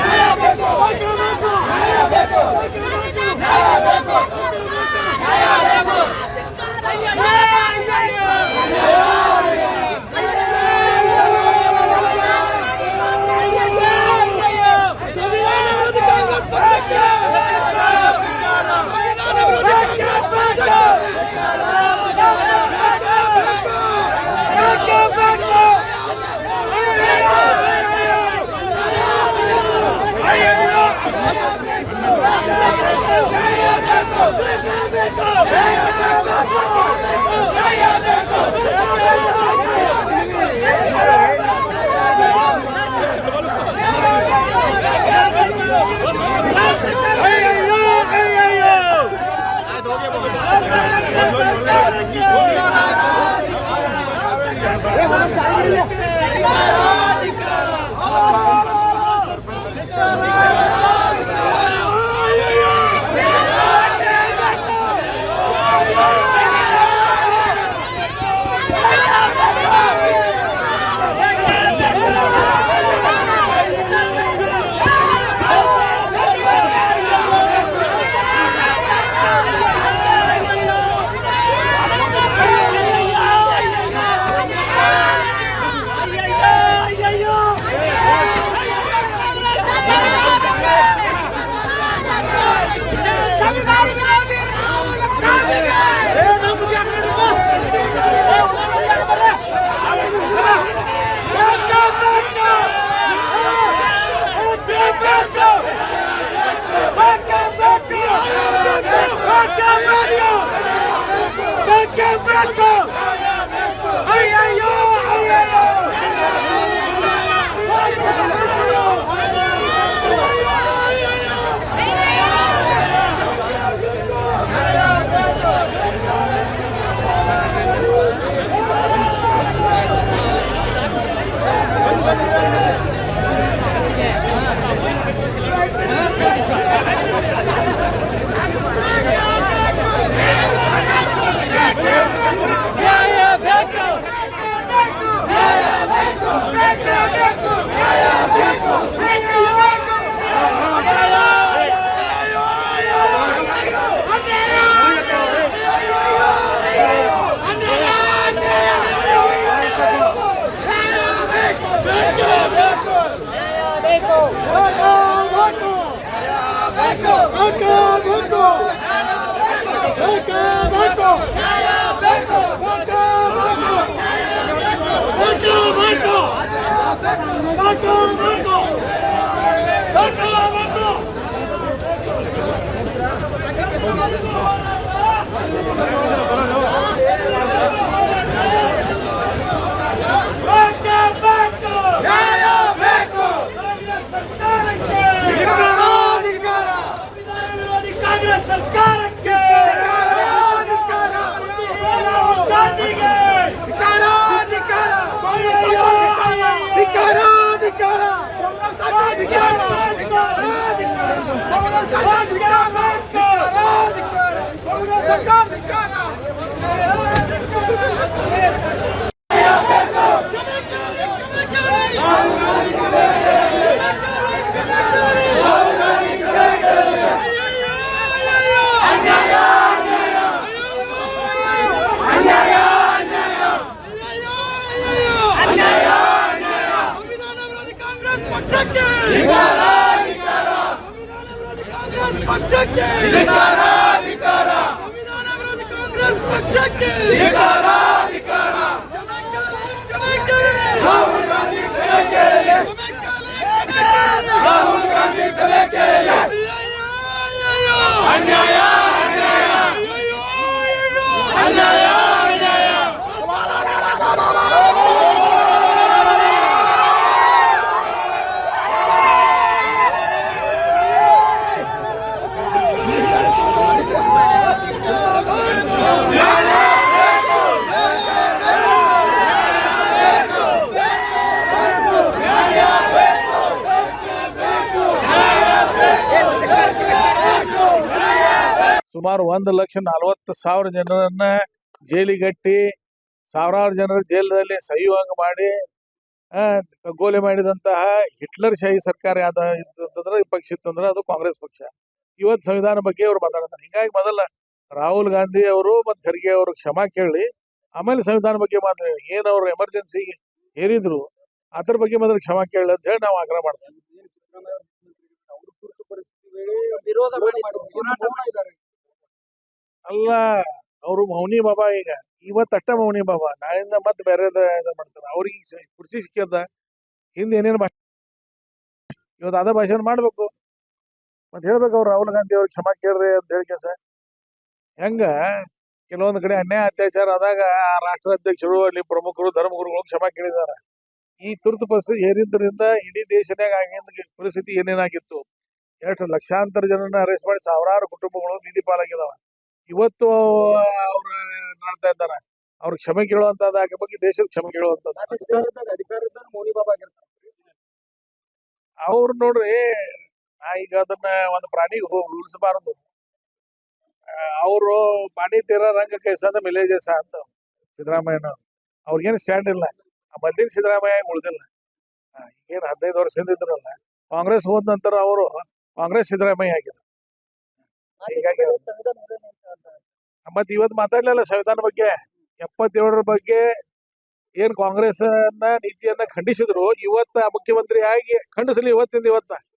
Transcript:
ಅಯ್ಯಯ್ಯೋ Hadi bakalım. ಪಕ್ಷಕ್ಕೆ. ಸಂವಿಧಾನ ವಿರೋಧಿ ಕಾಂಗ್ರೆಸ್ ಪಕ್ಷಕ್ಕೆ. ರಾಹುಲ್ ಗಾಂಧಿ ಕ್ಷಮೆ ಕೇಳಲಿ ರಾಹುಲ್ ಗಾಂಧಿ ಕ್ಷಮೆ ಕೇಳಲಿ ಅನ್ಯಾಯ ಸುಮಾರು ಒಂದು ಲಕ್ಷ ನಲವತ್ತು ಸಾವಿರ ಜನರನ್ನ ಜೈಲಿಗಟ್ಟಿ ಸಾವಿರಾರು ಜನರ ಜೈಲಿನಲ್ಲಿ ಸಹಯೋಗ ಮಾಡಿ ಕಗ್ಗೋಲೆ ಮಾಡಿದಂತಹ ಹಿಟ್ಲರ್ ಶಾಹಿ ಸರ್ಕಾರ ಯಾವ್ದು ಇತ್ತಂದ್ರೆ ಪಕ್ಷ ಇತ್ತಂದ್ರೆ ಅದು ಕಾಂಗ್ರೆಸ್ ಪಕ್ಷ. ಇವತ್ತು ಸಂವಿಧಾನ ಬಗ್ಗೆ ಅವ್ರು ಮಾತಾಡ್ತಾರೆ. ಹಿಂಗಾಗಿ ಮೊದಲ ರಾಹುಲ್ ಗಾಂಧಿ ಅವರು ಮತ್ತು ಖರ್ಗೆ ಅವರು ಕ್ಷಮಾ ಕೇಳಿ, ಆಮೇಲೆ ಸಂವಿಧಾನ ಬಗ್ಗೆ ಮಾತಾಡಿ ಏನ್ ಅವ್ರ ಎಮರ್ಜೆನ್ಸಿ ಹೇರಿದ್ರು ಅದ್ರ ಬಗ್ಗೆ ಮೊದಲು ಕ್ಷಮಾ ಕೇಳಿ ಅಂತ ಹೇಳಿ ನಾವು ಆಗ್ರಹ ಮಾಡ್ತೀವಿ. ಅಲ್ಲ, ಅವರು ಮೌನಿ ಬಾಬಾ ಈಗ. ಇವತ್ತು ಅಟ್ಟ ಮೌನಿ ಬಾಬಾ. ನಾಳಿಂದ ಮತ್ತೆ ಬೇರೆ ಮಾಡ್ತಾರೆ. ಅವ್ರಿಗೆ ಕುರ್ಚಿ ಸಿಕ್ಕದ. ಹಿಂದೆ ಏನೇನು ಭಾಷೆ ಇವತ್ತು ಅದ ಭಾಷಣ ಮಾಡ್ಬೇಕು. ಮತ್ತೆ ಹೇಳ್ಬೇಕು ಅವ್ರು ರಾಹುಲ್ ಗಾಂಧಿ ಅವ್ರಿಗೆ ಕ್ಷಮಾ ಕೇಳ್ರಿ ಅಂತ ಹೇಳಿ ಕೆಲಸ. ಹೆಂಗ? ಕೆಲವೊಂದು ಕಡೆ ಅನ್ಯಾಯ ಅತ್ಯಾಚಾರ ಆದಾಗ ರಾಷ್ಟ್ರ ಅಧ್ಯಕ್ಷರು, ಅಲ್ಲಿ ಪ್ರಮುಖರು, ಧರ್ಮಗುರುಗಳು ಕ್ಷಮಾ ಕೇಳಿದಾರ. ಈ ತುರ್ತು ಪರಿಸ್ಥಿತಿ ಏರಿದ್ದರಿಂದ ಇಡೀ ದೇಶದಾಗ ಆಗಿನ ಪರಿಸ್ಥಿತಿ ಏನೇನಾಗಿತ್ತು? ಎಷ್ಟು ಲಕ್ಷಾಂತರ ಜನರನ್ನ ಅರೆಸ್ಟ್ ಮಾಡಿ ಸಾವಿರಾರು ಕುಟುಂಬಗಳು ನೀತಿ ಪಾಲಾಗಿದಾವ. ಇವತ್ತು ಅವ್ರು ಮಾಡ್ತಾ ಇದ್ದಾರೆ. ಅವ್ರ ಕ್ಷಮೆ ಕೇಳುವಂತದ್ದು ಬಗ್ಗೆ ದೇಶದ ಕ್ಷಮೆ ಕೇಳುವಂತದ್ದು ಅಧಿಕಾರದಾಗ ಬಾಬಾ ಆಗಿರ್ತಾರೆ. ಅವ್ರು ನೋಡ್ರಿ ನಾ ಈಗ ಅದನ್ನ ಒಂದು ಪ್ರಾಣಿಗೆ ಹೋಗಿ ಉಳಿಸಬಾರದು ಅವರು ಪಾಣಿ ತೀರ ರಂಗ ಕೈಸಂದ ಮಿಲೇಜಸ್ ಅಂತ ಸಿದ್ದರಾಮಯ್ಯನ ಅವ್ರಿಗೇನು ಸ್ಟ್ಯಾಂಡ್ ಇಲ್ಲ. ಆ ಮೊದ್ಲಿನ ಸಿದ್ದರಾಮಯ್ಯ ಉಳಿದಿಲ್ಲ. ಈಗೇನು ಹದಿನೈದು ವರ್ಷದಿಂದ ಇದ್ರಲ್ಲ ಕಾಂಗ್ರೆಸ್ ಹೋದ ನಂತರ ಅವರು ಕಾಂಗ್ರೆಸ್ ಸಿದ್ದರಾಮಯ್ಯ ಆಗಿದ್ರು. ಹೀಗಾಗಿ ಮತ್ತೆ ಇವತ್ತು ಮಾತಾಡ್ಲಿಲ್ಲ ಸಂವಿಧಾನ ಬಗ್ಗೆ. ಎಪ್ಪತ್ತೇಳರ ಬಗ್ಗೆ ಏನ್ ಕಾಂಗ್ರೆಸ್ ನೀತಿಯನ್ನ ಖಂಡಿಸಿದ್ರು ಇವತ್ತ ಮುಖ್ಯಮಂತ್ರಿ ಆಗಿ ಖಂಡಿಸಲಿ ಇವತ್ತಿಂದ ಇವತ್ತ.